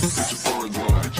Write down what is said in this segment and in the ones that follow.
ส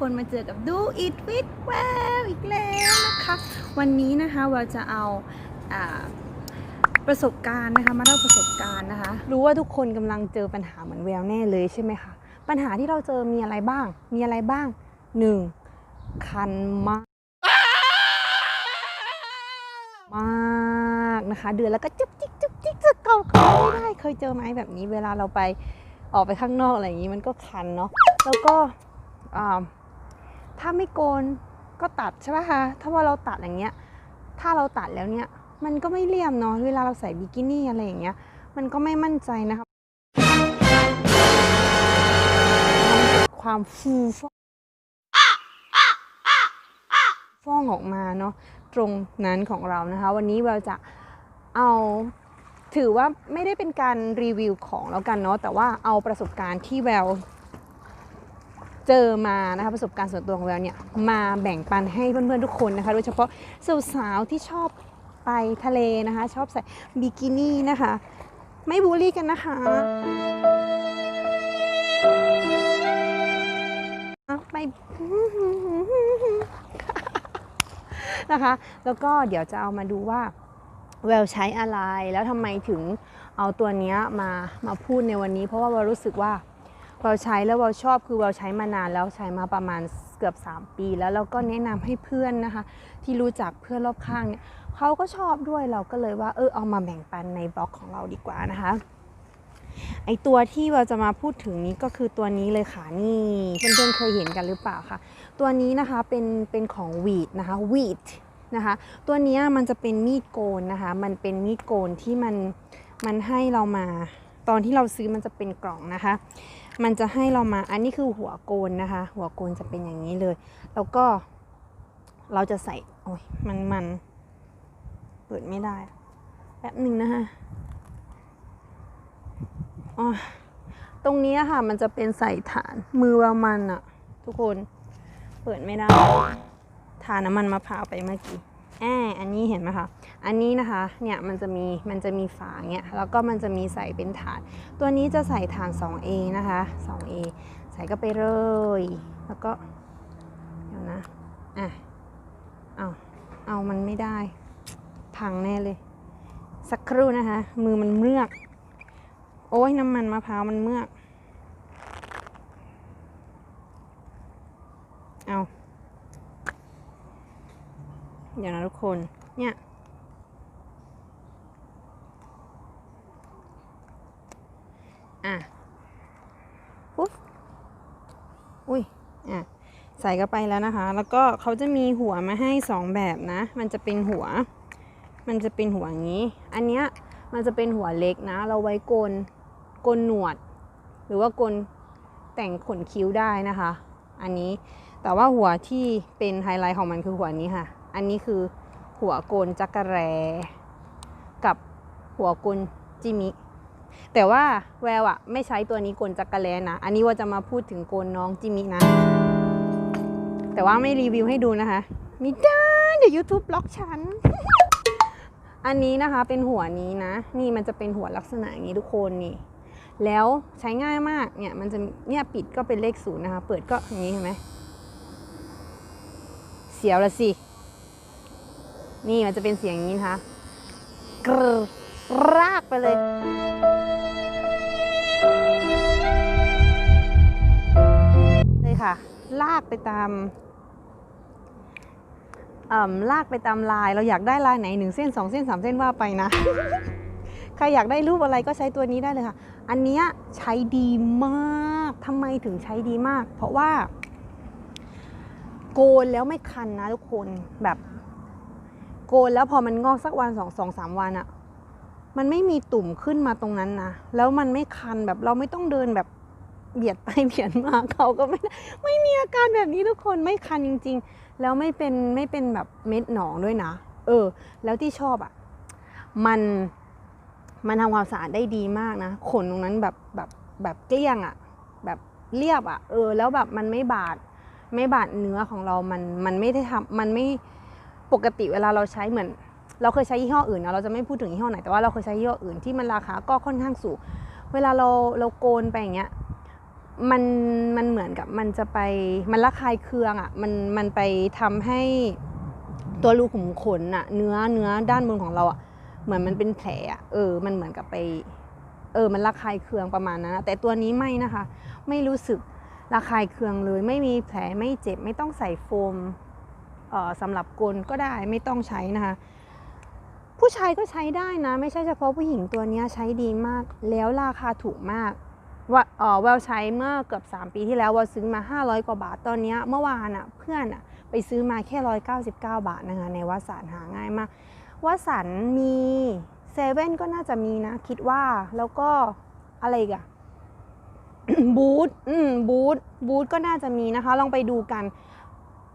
คนมาเจอกับดู It with Well อีกแล้วนะคะวันนี้นะคะเราจะเอาอาประสบการณ์นะคะมาเล่าประสบการณ์นะคะ รู้ว่าทุกคนกำลังเจอปัญหาเหมือนแววแน่เลยใช่ไหมคะปัญหาที่เราเจอมีอะไรบ้าง มีอะไรบ้างหนึ่งคันมากมากนะคะ เดือนแล้วก็จุ๊บจิ๊กจุ๊บจิ๊กจะเกาเขาไม่ได้เคยเจอไหมแบบนี้เวลาเราไปออกไปข้างนอกอะไรอย่างนี้มันก็คันเนาะแล้วก็อ่า ถ้าไม่โกนก็ตัดใช่ไหมคะ ถ้าว่าเราตัดอย่างเงี้ย ถ้าเราตัดแล้วเนี่ย มันก็ไม่เลี่ยมเนาะ เวลาเราใส่บิกินี่อะไรอย่างเงี้ย มันก็ไม่มั่นใจนะคะ ความฟูฟ่องฟ่องออกมาเนาะ ตรงนั้นของเรานะคะ วันนี้เราจะเอาถือว่าไม่ได้เป็นการรีวิวของแล้วกันเนาะ แต่ว่าเอาประสบการณ์ที่แวว เจอมานะคะประสบการณ์ส่วนตัวของแววเนี่ยมาแบ่งปันให้เพื่อนๆทุกคนนะคะโดยเฉพาะสาวๆที่ชอบไปทะเลนะคะ ชอบใส่บิกินี่นะคะ ไม่บูลลี่กันนะคะ ไปนะคะ แล้วก็เดี๋ยวจะเอามาดูว่าแววใช้อะไรแล้วทำไมถึงเอาตัวนี้มามาพูดในวันนี้ เพราะว่าแววรู้สึกว่า เราใช้แล้วเราชอบคือเราใช้มานานแล้วใช้มาประมาณเกือบ 3 ปีแล้วเราก็แนะนำให้เพื่อนนะคะ ที่รู้จักเพื่อนรอบข้างเนี่ยเขาก็ชอบด้วยเราก็เลยว่าเออเอามาแบ่งปันในบล็อกของเราดีกว่านะคะไอตัวที่เราจะมาพูดถึงนี้ก็คือตัวนี้เลยค่ะนี่เพื่อนๆเคยเห็นกันหรือเปล่าคะตัวนี้นะคะเป็นเป็นของวีดนะคะวีดนะคะตัวนี้มันจะเป็นมีดโกนนะคะมันเป็นมีดโกนที่มันมันให้เรามา ตอนที่เราซื้อมันจะเป็นกล่องนะคะ มันจะให้เรามาอันนี้คือหัวโกนนะคะ หัวโกนจะเป็นอย่างนี้เลย แล้วก็เราจะใส่โอ้ยมันมันเปิดไม่ได้แป๊บหนึ่งนะคะอ๋อตรงนี้ค่ะ มันจะเป็นใส่ฐานมือประมันอะทุกคนเปิดไม่ได้ ทาน้ำมันมะพร้าวไปเมื่อกี้ แอบอันนี้เห็นไหมคะ อันนี้นะคะ เนี่ยมันจะมีมันจะมีฝาเงี้ยแล้วก็มันจะมีใส่เป็นฐาน ตัวนี้จะใส่ฐาน 2A นะคะ 2A ใส่ก็ไปเลย แล้วก็ เดี๋ยวนะ อะ เอาเอามันไม่ได้ พังแน่เลย สักครู่นะคะ มือมันเมือก โอ้ยน้ำมันมะพร้าวมันเมือก เอา เดี๋ยวนะทุกคน เนี่ย อะ ปุ๊บ อุ้ย อะ ใส่เข้าไปแล้วนะคะ แล้วก็เขาจะมีหัวมาให้สองแบบนะ มันจะเป็นหัว มันจะเป็นหัวอย่างนี้ อันเนี้ย มันจะเป็นหัวเล็กนะ เราไว้โกน โกนหนวด หรือว่าโกนแต่งขนคิ้วได้นะคะ อันนี้แต่ว่าหัวที่เป็นไฮไลท์ของมันคือหัวนี้ค่ะ อันนี้คือหัวโกนจักรแร กับหัวโกนจิมิ แต่ว่าแววอะไม่ใช้ตัวนี้โกนจักรแลนะ อันนี้ว่าจะมาพูดถึงโกนน้องจิมินะ แต่ว่าไม่รีวิวให้ดูนะคะม่ได้เดี๋ยว YouTube บล็อกฉัน อันนี้นะคะเป็นหัวนี้นะ นี่มันจะเป็นหัวลักษณะอย่างนี้ทุกคนนี่ แล้วใช้ง่ายมากเนี่ยมันจะเนี่ยปิดก็เป็นเลขศูนย์นะคะ เปิดก็อย่างนี้เห็นไหมเสียวละสิ นี่มันจะเป็นเสียงอย่างนี้นะคะกรรากไปเลยเลยค่ะ ลากไปตามเอ่มลากไปตามลาย เราอยากได้ลายไหนหนึ่งเส้นสองเส้นสามเส้นว่าไปนะ ใครอยากได้รูปอะไรก็ใช้ตัวนี้ได้เลยค่ะ อันนี้ใช้ดีมากทำไมถึงใช้ดีมาก เพราะว่า โกนแล้วไม่คันนะทุกคนแบบ โกนแล้วพอมันงอกสักวันสองสองสามวันอะมันไม่มีตุ่มขึ้นมาตรงนั้นนะ แล้วมันไม่คันแบบเราไม่ต้องเดินแบบเบียดไปเบียดมาเขาก็ไม่ได้ไม่มีอาการแบบนี้ทุกคนไม่คันจริง ๆ แล้วไม่เป็นไม่เป็นแบบเม็ดหนองด้วยนะ เออ แล้วที่ชอบอะ่ะ มันมันทำความสะอาดได้ดีมากนะขนตรงนั้นแบบแบบแบบเกลี้ยงอะ่ะ แบบเรียบอะ่ะ เออ แล้วแบบมันไม่บาด ไม่บาดเนื้อของเรามันมันไม่ได้ทำมันไม่ ปกติเวลาเราใช้เหมือน เราเคยใช้ยี่ห้ออื่นนะเราจะไม่พูดถึงยี่ห้อไหนแต่ว่าเราเคยใช้ยี่ห้ออื่นที่มันราคาก็ค่อนข้างสูง เวลาเราเราโกนไปอย่างเงี้ยมันมันเหมือนกับมันจะไปมันระคายเคืองอะ่ะมันมันไปทำให้ตัวรูขุมขนอะเนื้อเนื้อด้านบนของเราอะเหมือนมันเป็นแผลอะเออ มันเหมือนกับไป เออ มันระคายเคืองประมาณนั้นแต่ตัวนี้ไม่นะคะ ไม่รู้สึกระคายเคืองเลย ไม่มีแผลไม่เจ็บไม่ต้องใส่โฟม สำหรับกลก็ได้ไม่ต้องใช้นะคะ ผู้ชายก็ใช้ได้นะ ไม่ใช่เฉพาะผู้หญิงตัวนี้ใช้ดีมาก แล้วราคาถูกมากว่าเออแววใช้เมื่อเกือบ 3 ปีที่แล้วววซื้อมา 500 กว่าบาทตอนนี้เมื่อวานอะเพื่อนอะไปซื้อมาแค่ 199 บาทนะคะในวัดสารหาง่ายมากวัดสันมีเซเว่นก็น่าจะมีนะ คิดว่าแล้วก็อะไรอีกอะบูธอืมบูธบูธก็น่าจะมีนะคะ ลองไปดูกัน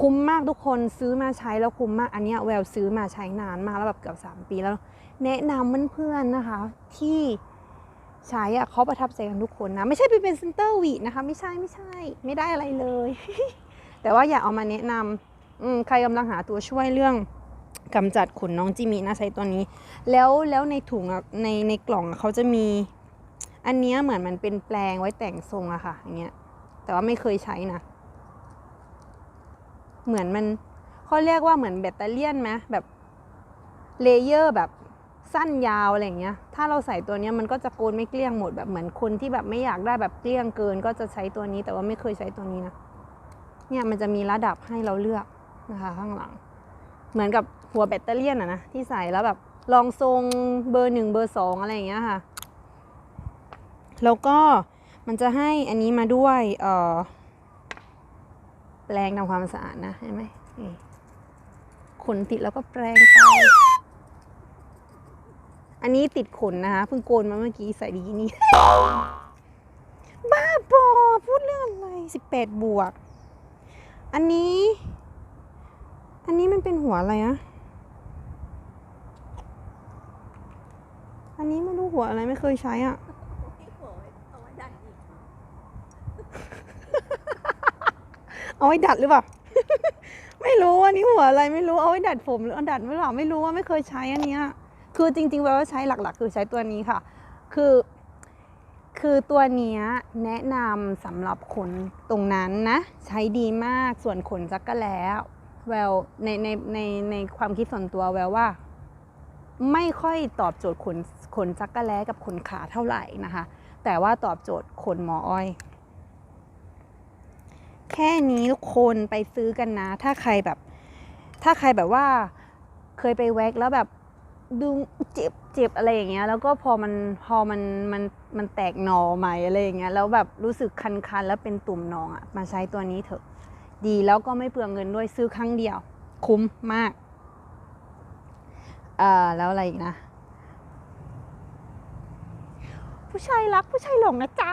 คุ้มมากทุกคนซื้อมาใช้แล้วคุ้มมากอันนี้แววซื้อมาใช้นานมากแล้วแบบเกือบ 3 ปีแล้ว แนะนำเพื่อนๆนะคะที่ใช้อะเขาประทับใจกันทุกคนนะ ไม่ใช่ไปเป็นเซนเตอร์วีนะคะ ไม่ใช่ไม่ใช่ ไม่ได้อะไรเลย แต่ว่าอยากเอามาแนะนำใครกำลังหาตัวช่วยเรื่องกำจัดขนน้องจิมีนะใช้ตัวนี้ แล้วแล้วในถุงในในกล่องเขาจะมี อันนี้เหมือนมันเป็นแปลงไว้แต่งทรงอะค่ะอย่างเงี้ยแต่ว่าไม่เคยใช้นะ เหมือนมันเขาเรียกว่าเหมือนแบตเตอรี่ยนไหมแบบเลเยอร์แบบสั้นยาวอะไรอย่างเงี้ย ถ้าเราใส่ตัวนี้มันก็จะโกนไม่เกลี้ยงหมดแบบเหมือนคนที่แบบไม่อยากได้แบบเกลี้ยงเกิน ก็จะใช้ตัวนี้แต่ว่าไม่เคยใช้ตัวนี้นะ เนี่ยมันจะมีระดับให้เราเลือกนะคะ ข้างหลัง เหมือนกับหัวแบตเตอรี่ยนอะนะที่ใส่แล้วแบบลองทรงเบอร์หนึ่งเบอร์สองอะไรอย่างเงี้ยค่ะ แล้วก็มันจะให้อันนี้มาด้วย เอ่อ แปรงทำความสะอาดนะเห็นไหมขนติดแล้วก็แปรงไปอันนี้ติดขนนะคะเพิ่งโกนมาเมื่อกี้ใส่ดีนี่บ้าบอพูดเรื่องอะไรสิบแปดบวก อันนี้ อันนี้มันเป็นหัวอะไรอะอันนี้ไม่รู้หัวอะไรไม่เคยใช้อะ เอาไว้ดัดหรือเปล่า ไม่รู้อันนี้หัวอะไรไม่รู้เอาไว้ดัดผมหรือเอาดัดไม่หรอไม่รู้ว่าไม่เคยใช้อันเนี้ยคือจริงๆแปลว่าใช้หลักๆ คือใช้ตัวนี้ค่ะ คือคือตัวนี้แนะนำสำหรับขนตรงนั้นนะ ใช้ดีมากส่วนขนจักรแล้วแววในในในในความคิดส่วนตัวแววว่า ไม่ค่อยตอบโจทย์ขนขนจักรแล้กับขนขาเท่าไหร่นะคะ แต่ว่าตอบโจทย์ขนหมออ้อย แค่นี้ทุกคนไปซื้อกันนะ ถ้าใครแบบ ถ้าใครแบบว่าเคยไปแว็กแล้วแบบดูเจ็บเจ็บอะไรอย่างเงี้ย แล้วก็พอมันพอมันมันมันแตกหนอใหม่อะไรอย่างเงี้ยแล้วแบบรู้สึกคันๆแล้วเป็นตุ่มหนองอะ่ะมาใช้ตัวนี้เถอะ ดีแล้วก็ไม่เปลืองเงินด้วยซื้อครั้งเดียว คุ้มมากอ่าแล้วอะไรอีกนะ ผู้ชายรักผู้ชายหลงนะจ๊ะ